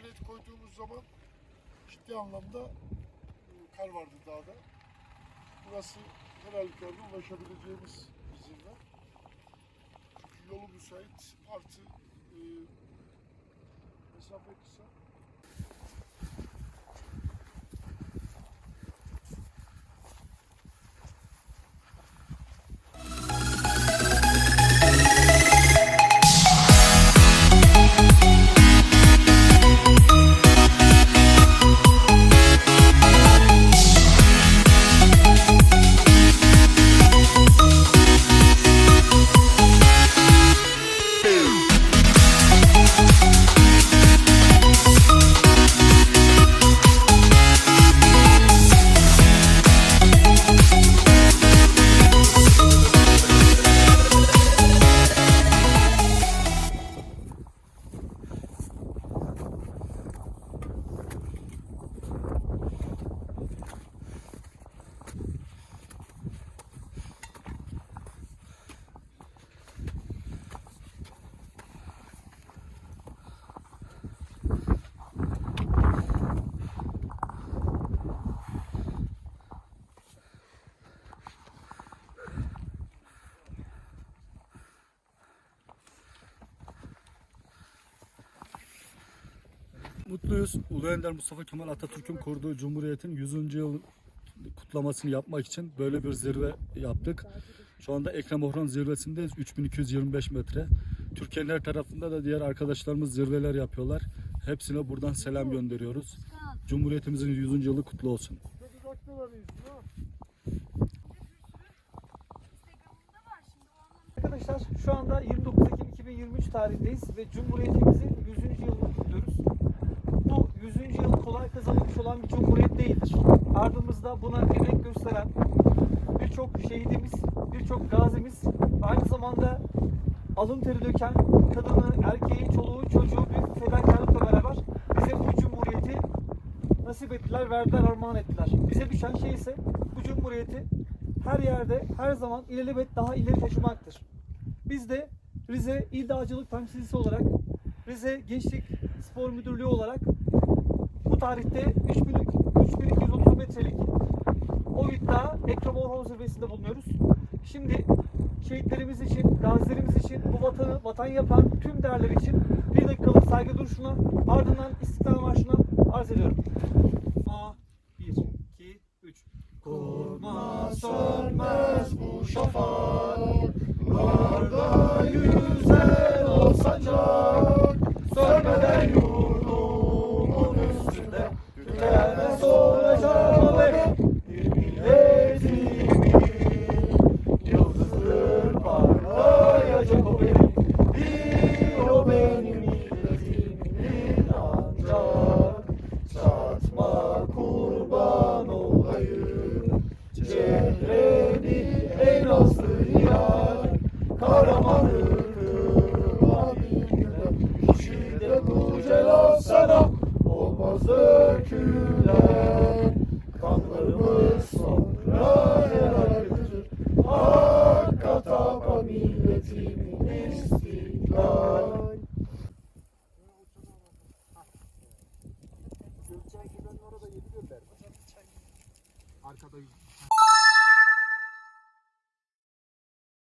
maliyeti koyduğumuz zaman ciddi anlamda e, kar vardı dağda. Burası her halükarda ulaşabileceğimiz bir zirve. Çünkü yolu müsait, artı e, mesafe kısa. Mutluyuz. Ulu Önder Mustafa Kemal Atatürk'ün kurduğu Cumhuriyet'in 100. yıl kutlamasını yapmak için böyle bir zirve yaptık. Şu anda Ekrem Orhan zirvesindeyiz. 3225 metre. Türkiye'nin her tarafında da diğer arkadaşlarımız zirveler yapıyorlar. Hepsine buradan selam gönderiyoruz. Cumhuriyetimizin 100. yılı kutlu olsun. Arkadaşlar şu anda 29 Ekim 2023 tarihindeyiz ve Cumhuriyetimizin 100. yılını kutluyoruz. Bu 100. yıl kolay kazanılmış olan bir cumhuriyet değildir. Ardımızda buna emek gösteren birçok şehidimiz, birçok gazimiz, aynı zamanda alın teri döken kadını, erkeği, çoluğu, çocuğu büyük fedakarlıkla beraber bize bu cumhuriyeti nasip ettiler, verdiler, armağan ettiler. Bize düşen şey ise bu cumhuriyeti her yerde, her zaman ilelebet daha ileri taşımaktır. Biz de Rize İl Dağcılık Temsilcisi olarak, Rize Gençlik Spor Müdürlüğü olarak bu tarihte 3000 3230 metrelik o iddia Ekrem Orhan Zirvesi'nde bulunuyoruz. Şimdi şehitlerimiz için, gazilerimiz için, bu vatanı vatan yapan tüm değerler için bir dakikalık saygı duruşuna ardından İstiklal Marşı'na arz ediyorum. A, 1, 2, 3. Kurma sönmez bu şafaklarda yüzer Çatma kurban olayım. Cehreni en aslı yar. Karaman ırkıma binler Şide bu celal sana Olmaz dökülen Kanlarımız sonra yararlıdır Hakka tapa milletimin gönder. Arkada